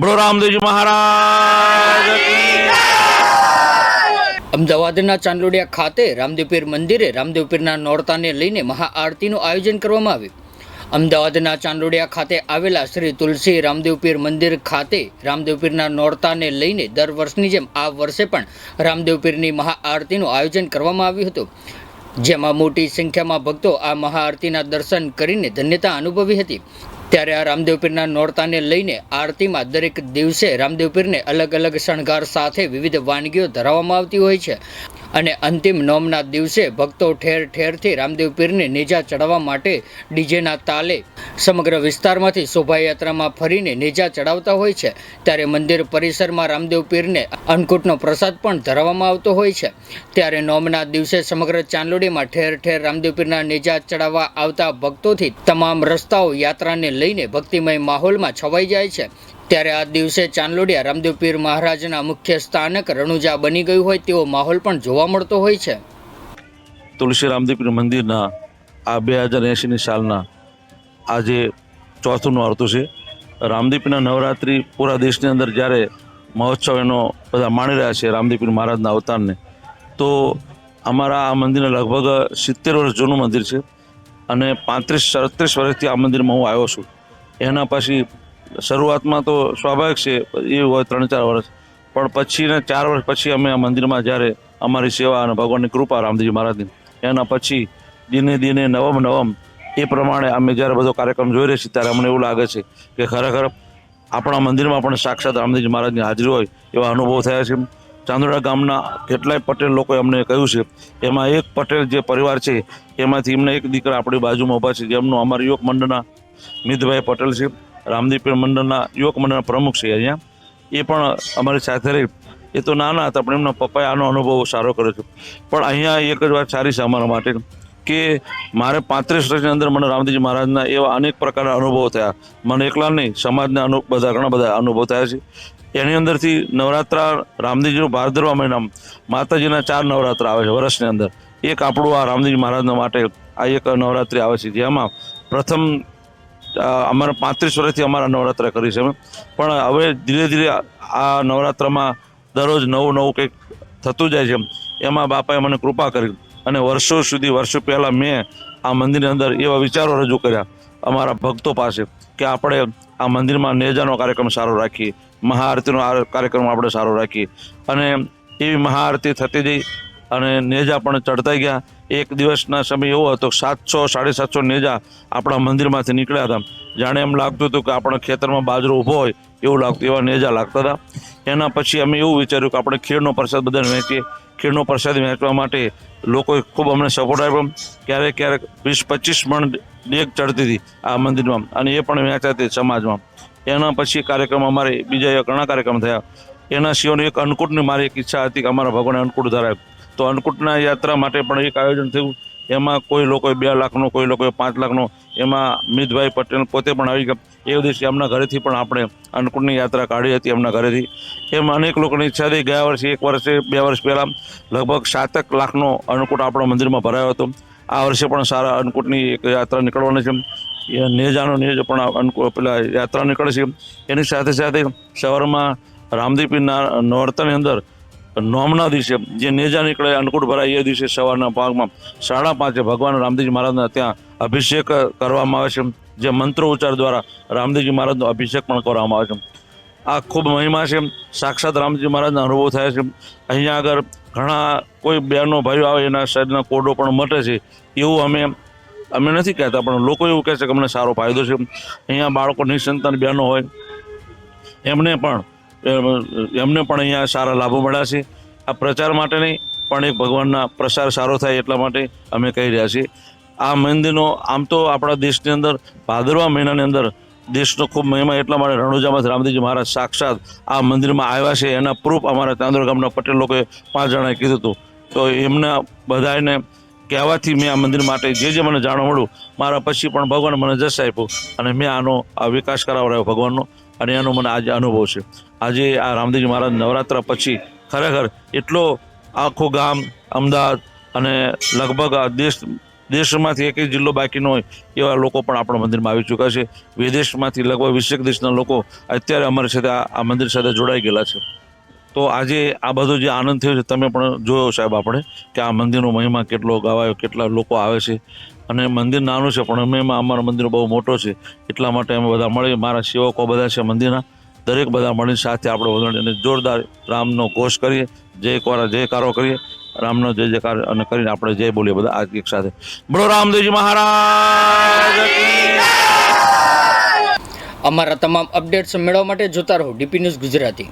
બોલો રામદેવજી મહારાજ અમદાવાદના ચાંદલોડિયા ખાતે રામદેવપીર મંદિરે રામદેવપીરના નોરતાને લઈને મહાઆરતીનું આયોજન કરવામાં આવ્યું. અમદાવાદના ચાંદલોડિયા ખાતે આવેલા શ્રી તુલસી રામદેવપીર મંદિર ખાતે રામદેવપીરના નોરતાને લઈને દર વર્ષની જેમ આ વર્ષે પણ રામદેવપીરની મહાઆરતીનું આયોજન કરવામાં આવ્યું હતું. જેમાં મોટી સંખ્યામાં ભક્તો આ મહાઆરતીના દર્શન કરીને ધન્યતા અનુભવી હતી. ત્યારે આ રામદેવપીરના નોરતાને લઈને આરતીમાં દરેક દિવસે રામદેવપીરને અલગ અલગ શણગાર સાથે વિવિધ વાનગીઓ ધરાવવામાં આવતી હોય છે. અને અંતિમ નોમના દિવસે ભક્તો ઠેર ઠેરથી રામદેવપીરને નેજા ચડાવવા માટે ડીજેના તાલે સમગ્ર વિસ્તારમાંથી શોભાયાત્રામાં ફરીને નેજા ચડાવતા હોય છે. ત્યારે મંદિર પરિસરમાં રામદેવ પીરને અન્નકૂટનો પ્રસાદ પણ ધરાવવામાં આવતો હોય છે. ત્યારે નોમના દિવસે સમગ્ર ચાંદોડીમાં ઠેર ઠેર રામદેવ પીરના નેજા ચડાવવા આવતા ભક્તોથી તમામ રસ્તાઓ યાત્રાને લઈને ભક્તિમય માહોલમાં છવાઈ જાય છે. ત્યારે આ દિવસે ચાંદલોડિયા રામદેવપીર મહારાજના મુખ્ય સ્થાનક રણુજા બની ગયું હોય તેવો માહોલ પણ જોવા મળતો હોય છે. તુલસી રામદેવપીર મંદિરના આ બે હજાર એંશીની સાલના આજે ચોથું નોરતું છે. રામદીપીના નવરાત્રિ પૂરા દેશની અંદર જ્યારે મહોત્સવ એનો બધા માણી રહ્યા છે રામદીપી મહારાજના અવતારને, તો અમારા આ મંદિરને લગભગ સિત્તેર વર્ષ જૂનું મંદિર છે અને પાંત્રીસ, સડત્રીસ વર્ષથી આ મંદિરમાં હું આવ્યો છું. એના પછી શરૂઆતમાં તો સ્વાભાવિક છે, એ હોય ત્રણ ચાર વર્ષ, પણ પછી ને ચાર વર્ષ પછી અમે આ મંદિરમાં જ્યારે અમારી સેવા અને ભગવાનની કૃપા રામદેવજી મહારાજની, એના પછી દિને દિને નવમ નવમ એ પ્રમાણે અમે જ્યારે બધો કાર્યક્રમ જોઈ રહ્યા છીએ ત્યારે અમને એવું લાગે છે કે ખરેખર આપણા મંદિરમાં પણ સાક્ષાત રામદેવજી મહારાજની હાજરી હોય એવા અનુભવ થયા છે. ચાંદોડા ગામના કેટલાય પટેલ લોકોએ અમને કહ્યું છે, એમાં એક પટેલ જે પરિવાર છે, એમાંથી એમને એક દીકરા આપણી બાજુમાં ઊભા છે, જેમનું અમારા યુવક મંડળના મિતભાઈ પટેલ છે, રામદીપ મંડળના યુવક મંડળના પ્રમુખ છે અહીંયા. એ પણ અમારી સાથે રહી. એ તો નાના હતા, પણ એમના પપ્પાએ આનો અનુભવ સારો કર્યો છે. પણ અહીંયા એક જ વાત સારી છે અમારા માટે. કે મારે પાંત્રીસ વર્ષની અંદર મને રામદેવજી મહારાજના એવા અનેક પ્રકારના અનુભવો થયા. મને એકલા નહીં, સમાજના અનુ, બધા ઘણા બધા અનુભવ થયા છે. એની અંદરથી નવરાત્રા રામદેવજીનું ભારદરવા મહિનામાં માતાજીના ચાર નવરાત્રા આવે છે વર્ષની અંદર. એક આપણું આ રામદેવજી મહારાજના માટે આ એક નવરાત્રિ આવે છે, જેમાં પ્રથમ અમારા પાંત્રીસ વર્ષથી અમારા નવરાત્રા કરી છે પણ હવે ધીરે ધીરે આ નવરાત્રામાં દરરોજ નવું નવું કંઈક થતું જાય છે એમાં બાપાએ મને કૃપા કરી. અને વર્ષો સુધી, વર્ષો પહેલાં મેં આ મંદિરની અંદર એવા વિચારો રજૂ કર્યા અમારા ભક્તો પાસે કે આપણે આ મંદિરમાં નેજાનો કાર્યક્રમ સારો રાખીએ, મહાઆરતીનો આ કાર્યક્રમ આપણે સારો રાખીએ. અને એવી મહાઆરતી થતી જઈ અને નેજા પણ ચડતા ગયા. એક દિવસના સમય એવો હતો, સાતસો સાડી સાતસો નેજા આપણા મંદિરમાંથી નીકળ્યા હતા. જાણે એમ લાગતું હતું કે આપણા ખેતરમાં બાજરો ઊભો હોય એવું લાગતું, એવા નેજા લાગતા હતા. એના પછી અમે એવું વિચાર્યું કે આપણે ખીરનો પ્રસાદ બધાને વહેંચીએ. ખીરનો પ્રસાદ વહેંચવા માટે લોકોએ ખૂબ અમને સપોર્ટ આપ્યો. ક્યારેક ક્યારેક વીસ, પચીસ મણ ડેગ ચડતી હતી આ મંદિરમાં અને એ પણ વહેંચાતી સમાજમાં. એના પછી કાર્યક્રમ અમારે બીજા ઘણા કાર્યક્રમ થયા. એના સિવાયનું એક અન્નકૂટની મારી એક ઈચ્છા હતી કે અમારા ભગવાને અન્નકૂટ ધરાવ્યું. તો અન્નકૂટના યાત્રા માટે પણ એક આયોજન થયું. એમાં કોઈ લોકોએ બે લાખનો, કોઈ લોકોએ પાંચ લાખનો. એમાં મિતભાઈ પટેલ પોતે પણ આવી ગયા. એ દિવસે એમના ઘરેથી પણ આપણે અન્નકૂટની યાત્રા કાઢી હતી એમના ઘરેથી. એમ અનેક લોકોની ઈચ્છા હતી. ગયા વર્ષે, એક વર્ષે, બે વર્ષ પહેલાં લગભગ સાતેક લાખનો અન્નકૂટ આપણા મંદિરમાં ભરાયો હતો. આ વર્ષે પણ સારા અન્નકૂટની એક યાત્રા નીકળવાની છે. એ નેજાનો નેજ પણ અન્નકૂ, પેલા યાત્રા નીકળે છે. એની સાથે સાથે સવારમાં રામદીપીના નોરતાની અંદર નોમના દિવસે જે નેજા નીકળે, અન્નકૂટ ભરાય, એ દિવસે સવારના ભાગમાં સાડા પાંચે ભગવાન રામદેવજી મહારાજના ત્યાં અભિષેક કરવામાં આવે છે. જે મંત્રો ઉચ્ચાર દ્વારા રામદેવજી મહારાજનો અભિષેક પણ કરવામાં આવે છે. આ ખૂબ મહિમા છે. સાક્ષાત રામજી મહારાજના અનુભવ થાય છે. અહીંયા આગળ ઘણા કોઈ બહેનો ભાઈઓ આવે, એના શરીરના કોડો પણ મટે છે. એવું અમે અમે નથી કહેતા, પણ લોકો એવું કહે છે કે અમને સારો ફાયદો છે. અહીંયા બાળકો નિસંતાન બહેનો હોય, એમને પણ એમને પણ અહીંયા સારા લાભો મળ્યા છે. આ પ્રચાર માટે નહીં, પણ એક ભગવાનના પ્રસાર સારો થાય એટલા માટે અમે કહી રહ્યા છીએ. આ મંદિરનો, આમ તો આપણા દેશની અંદર ભાદરવા મહિનાની અંદર દેશનો ખૂબ મહિમા એટલા માટે રણુજામાંથી રામદેવજી મહારાજ સાક્ષાત આ મંદિરમાં આવ્યા છે. એના પ્રૂફ અમારા ચાંદોર ગામના પટેલ લોકોએ પાંચ જણાએ કીધું હતું. તો એમના બધાને કહેવાથી મેં આ મંદિર માટે જે જે મને જાણવા મળ્યું, મારા પછી પણ ભગવાન મને જશ આપ્યો અને મેં આનો, આ વિકાસ કરાવડાયો ભગવાનનો. અને એનો મને આજે અનુભવ છે. આજે આ રામદેવજી મહારાજ નવરાત્ર પછી ખરેખર એટલો આખું ગામ અમદાવાદ અને લગભગ દેશ, દેશમાંથી એક જિલ્લો બાકી ન હોય એવા લોકો પણ આપણા મંદિરમાં આવી ચૂક્યા છે. વિદેશમાંથી લગભગ વીસેક દેશના લોકો અત્યારે અમારી સાથે આ મંદિર સાથે જોડાઈ ગયેલા છે. તો આજે આ બધો જે આનંદ થયો છે, તમે પણ જોયો સાહેબ આપણે, કે આ મંદિરનો મહિમા કેટલો ગાવાયો, કેટલા લોકો આવે છે. અને મંદિર નાનું છે, પણ અમે અમારો મંદિર બહુ મોટો છે. એટલા માટે અમે બધા મળી, મારા સેવકો બધા છે મંદિરના. દરેક બધા મળીને સાથે આપણે વધારીને જોરદાર રામનો ઘોષ કરીએ, જય કોરા જયકારો કરીએ. રામનો જય જયકાર અને કરીને આપણે જય બોલીએ બધા આ એક સાથે. બોલો રામદેવજી મહારાજ અમારા તમામ અપડેટ્સ મેળવવા માટે જોતા રહો, ડીપી ન્યૂઝ ગુજરાતી.